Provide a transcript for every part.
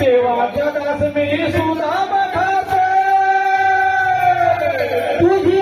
देवाच्या दास मी सुद्धा तुझी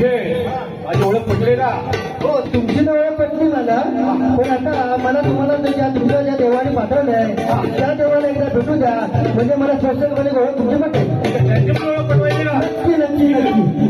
म्हणजे एवढं पटली ना? हो तुमची तर ओळख पटली मला. पण आता मला तुम्हाला ज्या तुमच्या ज्या देवाने पाठवलं आहे त्या देवाला एकदा भेटू द्या. म्हणजे मला स्पष्टपणे ओळख तुमची पटेल. नक्की नक्की नक्की.